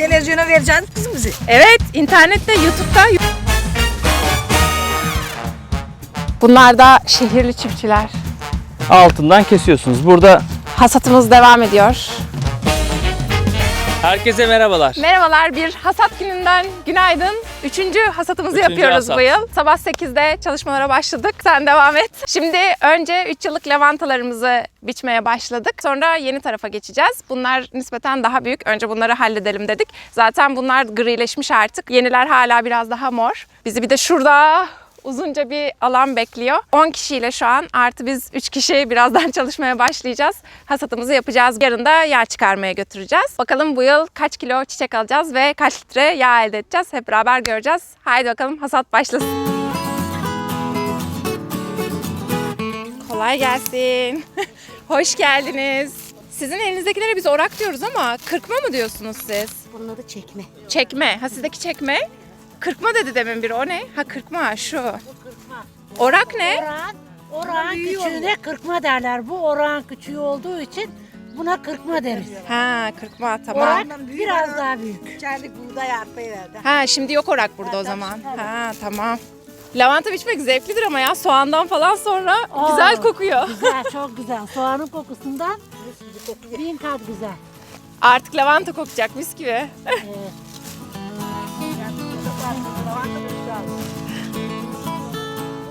Televizyona vereceksin kızım bizi. Evet, internette, YouTube'da. Bunlar da şehirli çiftçiler. Altından kesiyorsunuz. Burada Hasatımız devam ediyor. Herkese merhabalar. Merhabalar, bir hasat gününden günaydın. Üçüncü hasatımızı Üçüncü yapıyoruz hasat. bu yıl. Sabah 8'de çalışmalara başladık. Sen devam et. Şimdi önce 3 yıllık lavantalarımızı biçmeye başladık. Sonra yeni tarafa geçeceğiz. Bunlar nispeten daha büyük. Önce bunları halledelim dedik. Zaten bunlar grileşmiş artık. Yeniler hala biraz daha mor. Bizi bir de şurada uzunca bir alan bekliyor. 10 kişiyle şu an artı biz 3 kişi birazdan çalışmaya başlayacağız. Hasatımızı yapacağız. Yarın da yağ çıkarmaya götüreceğiz. Bakalım bu yıl kaç kilo çiçek alacağız ve kaç litre yağ elde edeceğiz. Hep beraber göreceğiz. Haydi bakalım hasat başlasın. Kolay gelsin. Hoş geldiniz. Sizin elinizdekilere biz orak diyoruz ama kırkma mı diyorsunuz siz? Bunun adı çekme. Çekme. Ha sizdeki çekme. Kırkma dedi demin biri. O ne? Ha kırkma şu. Orak ne? Orağın, orağın küçüğüne kırkma derler. Bu orağın küçüğü olduğu için buna kırkma deriz. Ha kırkma tamam. Orak biraz daha büyük. İçeride buğday arpayı verdi. Ha şimdi yok orak burada o zaman. Ha tamam. Lavanta biçmek zevklidir ama ya soğandan falan sonra Aa. güzel kokuyor. Güzel, çok güzel. Soğanın kokusundan bin kat güzel. Artık lavanta kokacak mis gibi. Evet.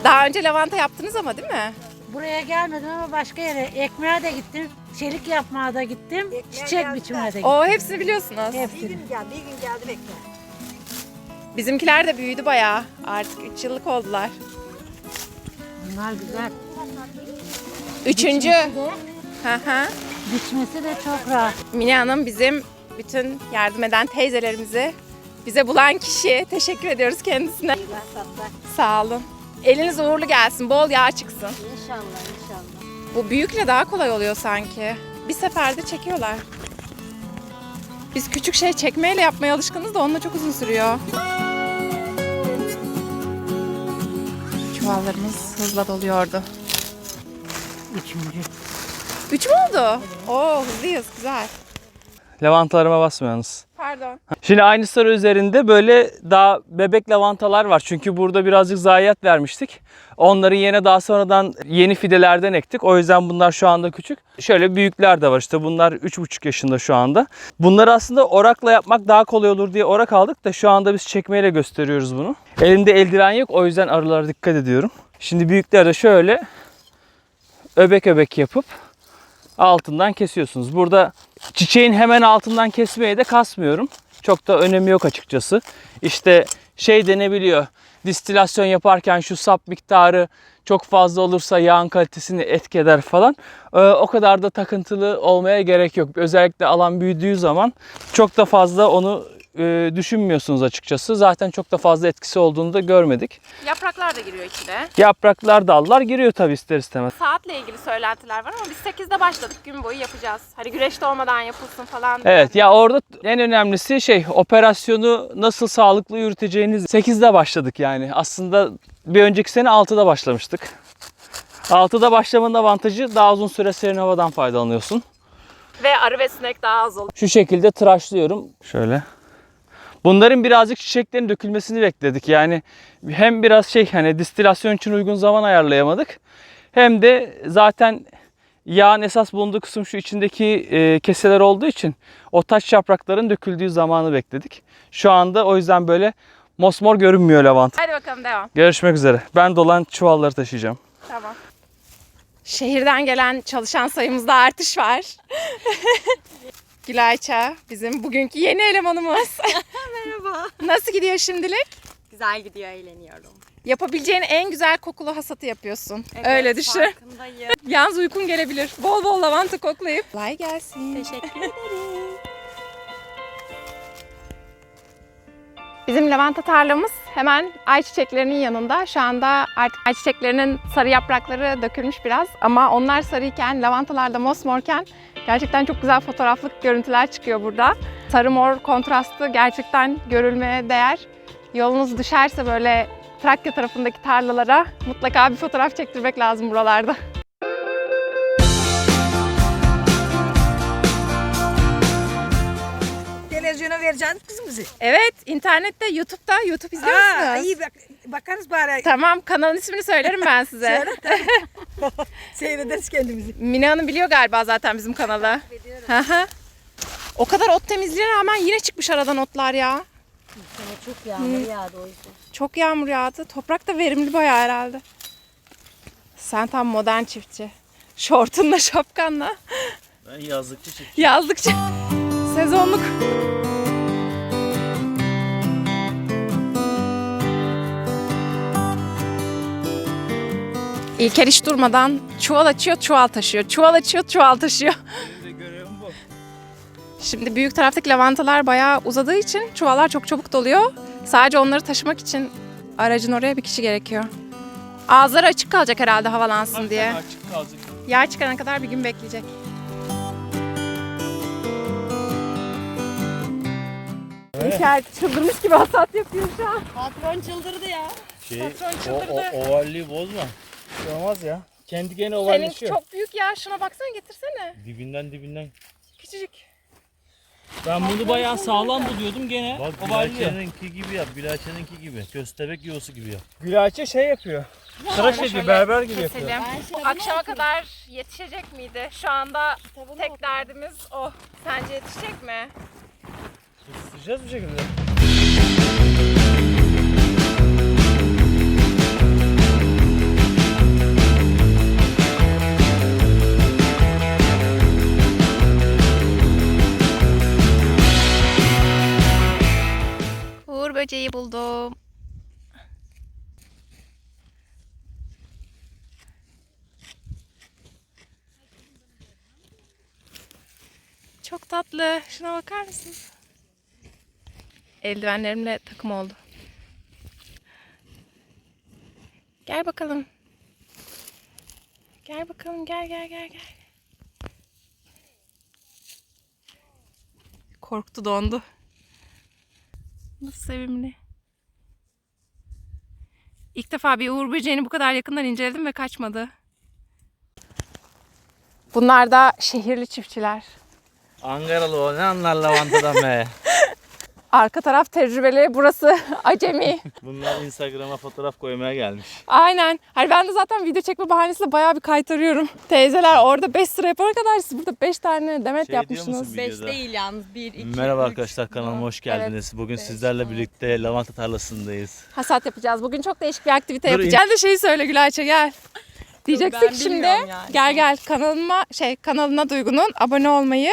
Daha önce lavanta yaptınız ama değil mi? Buraya gelmedim ama başka yere. Ekmeğe de gittim. Çelik yapmaya da gittim. Çiçek geldi biçmeye de gittim. O hepsini biliyorsunuz. Bir Hepsini. gün geldi, bir gün geldi bekle. Bizimkiler de büyüdü bayağı. Artık 3 yıllık oldular. Bunlar güzel. Üçüncü. Biçmesi de, Hı hı. biçmesi de çok rahat. Mine Hanım bizim bütün yardım eden teyzelerimizi bize bulan kişi. Teşekkür ediyoruz kendisine. Sağ olun. Eliniz uğurlu gelsin. Bol yağ çıksın. İnşallah inşallah. Bu büyükle daha kolay oluyor sanki. Bir seferde çekiyorlar. Biz küçük şey çekmeyle yapmaya alışkınız da onunla çok uzun sürüyor. Çuvallarımız hızla doluyordu. Üçüncü. Üç mü oldu? Oo hızlıyız. Güzel. Lavantalarıma basmıyorsunuz. Pardon. Şimdi aynı sarı üzerinde böyle daha bebek lavantalar var. Çünkü burada birazcık zayiat vermiştik. Onları yine daha sonradan yeni fidelerden ektik. O yüzden bunlar şu anda küçük. Şöyle büyükler de var. İşte bunlar 3,5 yaşında şu anda. Bunları aslında orakla yapmak daha kolay olur diye orak aldık da şu anda biz çekmeyle gösteriyoruz bunu. Elimde eldiven yok. O yüzden arılara dikkat ediyorum. Şimdi büyükler de şöyle öbek öbek yapıp altından kesiyorsunuz. Burada çiçeğin hemen altından kesmeye de kasmıyorum. Çok da önemi yok açıkçası. İşte şey denebiliyor. Distilasyon yaparken şu sap miktarı çok fazla olursa yağın kalitesini etki eder falan. Ee, o kadar da takıntılı olmaya gerek yok. Özellikle alan büyüdüğü zaman çok da fazla onu e, düşünmüyorsunuz açıkçası. Zaten çok da fazla etkisi olduğunu da görmedik. Yapraklar da giriyor içine. Yapraklar, dallar giriyor tabii ister istemez. Saatle ilgili söylentiler var ama biz 8'de başladık. Gün boyu yapacağız. Hani güneşte olmadan yapılsın falan. Evet ya orada en önemlisi şey operasyonu nasıl sağlıklı yürüteceğiniz. 8'de başladık yani. Aslında bir önceki sene 6'da başlamıştık. 6'da başlamanın avantajı daha uzun süre serin havadan faydalanıyorsun. Ve arı ve sinek daha az olur. Şu şekilde tıraşlıyorum. Şöyle. Bunların birazcık çiçeklerin dökülmesini bekledik. Yani hem biraz şey hani distilasyon için uygun zaman ayarlayamadık. Hem de zaten yağın esas bulunduğu kısım şu içindeki e, keseler olduğu için o taş yaprakların döküldüğü zamanı bekledik. Şu anda o yüzden böyle mosmor görünmüyor lavanta. Hadi bakalım devam. Görüşmek üzere. Ben dolan çuvalları taşıyacağım. Tamam. Şehirden gelen çalışan sayımızda artış var. Gülayça bizim bugünkü yeni elemanımız. Merhaba. Nasıl gidiyor şimdilik? Güzel gidiyor, eğleniyorum. Yapabileceğin en güzel kokulu hasatı yapıyorsun. Evet, Öyle düşün. Farkındayım. Yalnız uykun gelebilir. Bol bol lavanta koklayıp. Kolay gelsin. Teşekkür ederim. Bizim lavanta tarlamız hemen ayçiçeklerinin yanında. Şu anda artık ayçiçeklerinin sarı yaprakları dökülmüş biraz. Ama onlar sarıyken, lavantalar da mosmorken gerçekten çok güzel fotoğraflık görüntüler çıkıyor burada. Sarı mor kontrastı gerçekten görülmeye değer. Yolunuz düşerse böyle Trakya tarafındaki tarlalara mutlaka bir fotoğraf çektirmek lazım buralarda. Televizyona vereceksin kızım bizi. Evet, internette, YouTube'da, YouTube izliyor Aa, musunuz? iyi bak, bakarız bari. Tamam, kanalın ismini söylerim ben size. Seyrederiz kendimizi. Mine Hanım biliyor galiba zaten bizim kanalı. Hı. O kadar ot temizliğine rağmen yine çıkmış aradan otlar ya. Çok yağmur yağdı o yüzden. Çok yağmur yağdı. Toprak da verimli bayağı herhalde. Sen tam modern çiftçi. Şortunla şapkanla. Ben yazlıkçı çiftçi. Yazlıkça. Sezonluk. İlker hiç durmadan çuval açıyor, çuval taşıyor. Çuval açıyor, çuval taşıyor. Şimdi büyük taraftaki lavantalar bayağı uzadığı için çuvallar çok çabuk doluyor. Sadece onları taşımak için aracın oraya bir kişi gerekiyor. Ağızları açık kalacak herhalde havalansın diye. Açık kalacak. Yağ çıkarana kadar bir gün bekleyecek. İlker çıldırmış gibi hasat yapıyor şu an. Patron çıldırdı ya. Şey, Patron o, çıldırdı. o, ovalliği bozma. Şey olmaz ya. Kendi gene ovalleşiyor. çok büyük ya. Şuna baksana getirsene. Dibinden dibinden. Küçücük. Ben bunu bayağı sağlam buluyordum gene Bak ovalliyor. Gülayçe'ninki gibi yap, Gülayçe'ninki gibi. Köstebek yuvası gibi yap. Gülayçe şey yapıyor. Tıraş ediyor, berber gibi yapıyor. Keselim. Bu akşama kadar yetişecek miydi? Şu anda tek derdimiz o. Sence yetişecek mi? Sıcağız bir şekilde. Böceği buldum. Çok tatlı. Şuna bakar mısın? Eldivenlerimle takım oldu. Gel bakalım. Gel bakalım gel gel gel gel. Korktu dondu. Nasıl sevimli. İlk defa bir uğur böceğini bu kadar yakından inceledim ve kaçmadı. Bunlar da şehirli çiftçiler. Ankaralı o ne anlar lavantadan be. Arka taraf tecrübeli, burası acemi. Bunlar Instagram'a fotoğraf koymaya gelmiş. Aynen. Hani ben de zaten video çekme bahanesiyle bayağı bir kaytarıyorum. Teyzeler orada 5 sıra yapana kadar siz burada 5 tane demet Şey diyor yapmışsınız. musun? 5 Videoda. değil yalnız. 1, 2, Merhaba arkadaşlar kanalıma hoş geldiniz. Bugün sizlerle birlikte lavanta tarlasındayız. Hasat yapacağız. Bugün çok değişik bir aktivite Dur, yapacağız. Gel de şeyi söyle Gülayça gel. Diyeceksin ben ki şimdi bilmiyorum yani. gel gel kanalıma şey kanalına Duygu'nun abone olmayı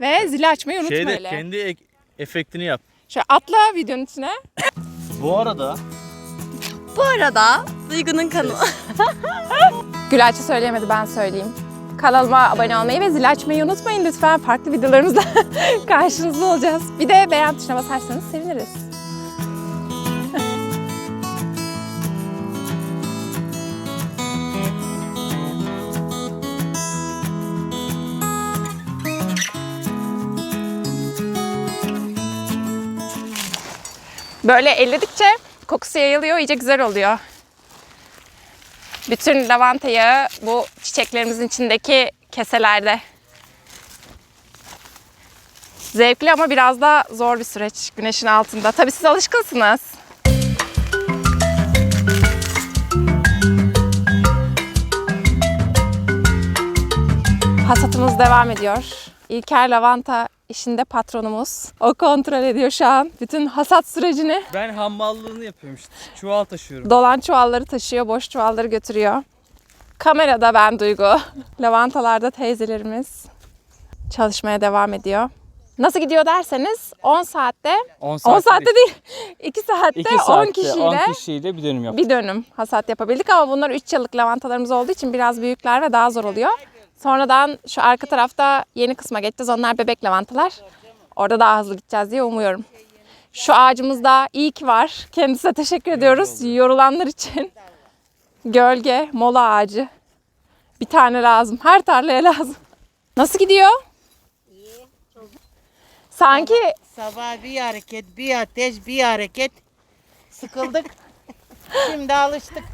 ve zili açmayı unutma Şeyde öyle. kendi ek- efektini yap. Şöyle atla videonun içine. Bu arada Bu arada Duygu'nun kanalı. Gülayça söyleyemedi ben söyleyeyim. Kanalıma abone olmayı ve zili açmayı unutmayın lütfen. Farklı videolarımızla karşınızda olacağız. Bir de beğen tuşuna basarsanız seviniriz. Böyle elledikçe kokusu yayılıyor, iyice güzel oluyor. Bütün lavanta yağı bu çiçeklerimizin içindeki keselerde. Zevkli ama biraz da zor bir süreç güneşin altında. Tabii siz alışkınsınız. Hasatımız devam ediyor. İlker lavanta işinde patronumuz. O kontrol ediyor şu an bütün hasat sürecini. Ben hammallığını yapıyorum işte. Çuval taşıyorum. Dolan çuvalları taşıyor, boş çuvalları götürüyor. Kamerada ben Duygu. Lavantalarda teyzelerimiz çalışmaya devam ediyor. Nasıl gidiyor derseniz 10 saatte, 10 10 saatte değil, 2 saatte, 2 10 saatte kişiyle 10 kişiyle bir dönüm yaptık. bir dönüm hasat yapabildik ama bunlar 3 yıllık lavantalarımız olduğu için biraz büyükler ve daha zor oluyor. Sonradan şu arka tarafta yeni kısma geçeceğiz. Onlar bebek lavantalar. Orada daha hızlı gideceğiz diye umuyorum. Şu ağacımız da iyi ki var. Kendisine teşekkür ediyoruz. Yorulanlar için. Gölge, mola ağacı. Bir tane lazım. Her tarlaya lazım. Nasıl gidiyor? Sanki Sabah bir hareket, bir ateş, bir hareket. Sıkıldık. Şimdi alıştık.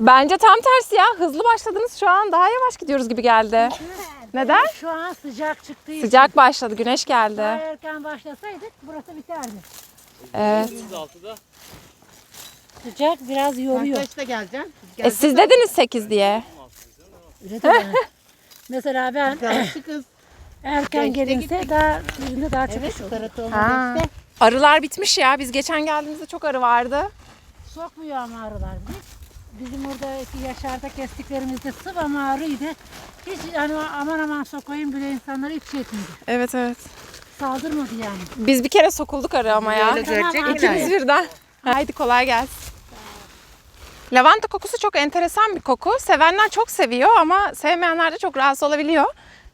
Bence tam tersi ya. Hızlı başladınız şu an. Daha yavaş gidiyoruz gibi geldi. Neden? Şu an sıcak çıktığı için. Sıcak başladı, güneş Daha geldi. erken başlasaydık burası biterdi. Evet. Sıcak biraz Sen yoruyor. kaçta geleceksin? E siz dediniz 8 diye. Ben- Mesela ben kız. erken Beşte gelinse daha birinde daha çok Evet iş olur. Ha. Arılar bitmiş ya. Biz geçen geldiğimizde çok arı vardı. Sokmuyor ama arılar biz. Bizim oradaki yaşarda kestiklerimizde sıvı mağarıydı. Hiç yani aman aman sokayım bile insanları hiç şey etmedi. Evet evet. Saldırmadı yani. Biz bir kere sokulduk arı ama ya. Öyle görecek mi İkimiz birden. Haydi kolay gelsin. Lavanta kokusu çok enteresan bir koku. Sevenler çok seviyor ama sevmeyenler de çok rahatsız olabiliyor.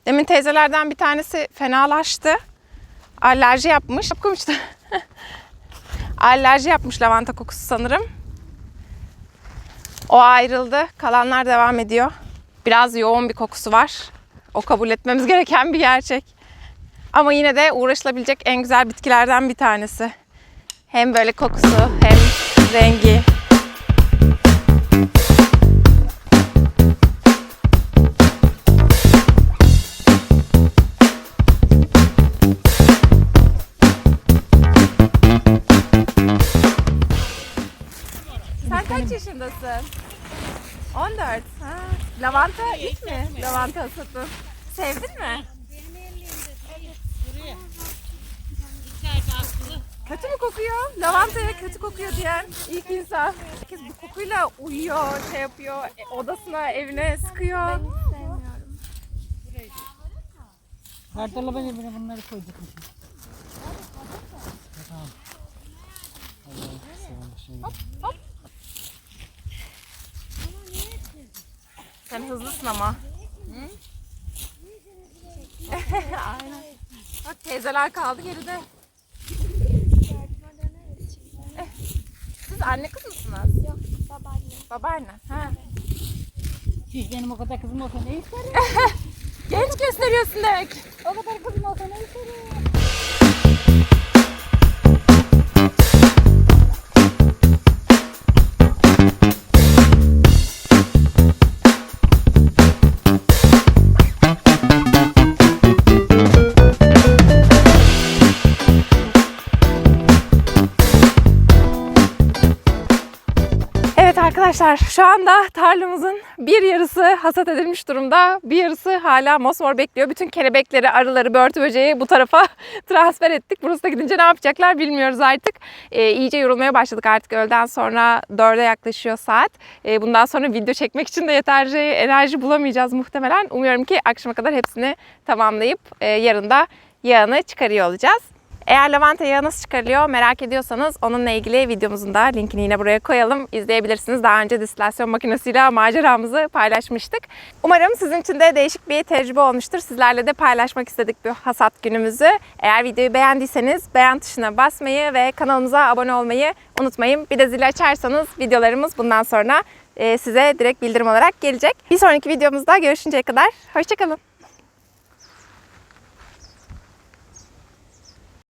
Demin teyzelerden bir tanesi fenalaştı. Alerji yapmış. Yapmıştı. Alerji yapmış lavanta kokusu sanırım. O ayrıldı. Kalanlar devam ediyor. Biraz yoğun bir kokusu var. O kabul etmemiz gereken bir gerçek. Ama yine de uğraşılabilecek en güzel bitkilerden bir tanesi. Hem böyle kokusu hem rengi. Yaşındasın? 14. Ha. Lavanta ilk mi? Lavanta hasatı. Sevdin mi? Kötü mü kokuyor? Lavantaya kötü kokuyor diyen ilk insan. Herkes bu kokuyla uyuyor, şey yapıyor, e, odasına, evine sıkıyor. Dolaba birbirine bunları koyduk. Sen hızlısın ama. Aynen. Bak teyzeler kaldı geride. Siz anne kız mısınız? Yok, babaanne. Babaanne, ha. Hiç benim o kadar kızım olsa ne isterim? Genç gösteriyorsun demek. O kadar kızım olsa ne isterim? Arkadaşlar şu anda tarlamızın bir yarısı hasat edilmiş durumda. Bir yarısı hala mosmor bekliyor. Bütün kelebekleri, arıları, börtü böceği bu tarafa transfer ettik. Burası da gidince ne yapacaklar bilmiyoruz artık. Ee, iyice yorulmaya başladık artık öğleden sonra dörde yaklaşıyor saat. Ee, bundan sonra video çekmek için de yeterli enerji bulamayacağız muhtemelen. Umuyorum ki akşama kadar hepsini tamamlayıp e, yarın da yağını çıkarıyor olacağız. Eğer lavanta yağı nasıl çıkarılıyor merak ediyorsanız onunla ilgili videomuzun da linkini yine buraya koyalım. İzleyebilirsiniz. Daha önce distilasyon makinesiyle maceramızı paylaşmıştık. Umarım sizin için de değişik bir tecrübe olmuştur. Sizlerle de paylaşmak istedik bu hasat günümüzü. Eğer videoyu beğendiyseniz beğen tuşuna basmayı ve kanalımıza abone olmayı unutmayın. Bir de zil açarsanız videolarımız bundan sonra e, size direkt bildirim olarak gelecek. Bir sonraki videomuzda görüşünceye kadar hoşçakalın.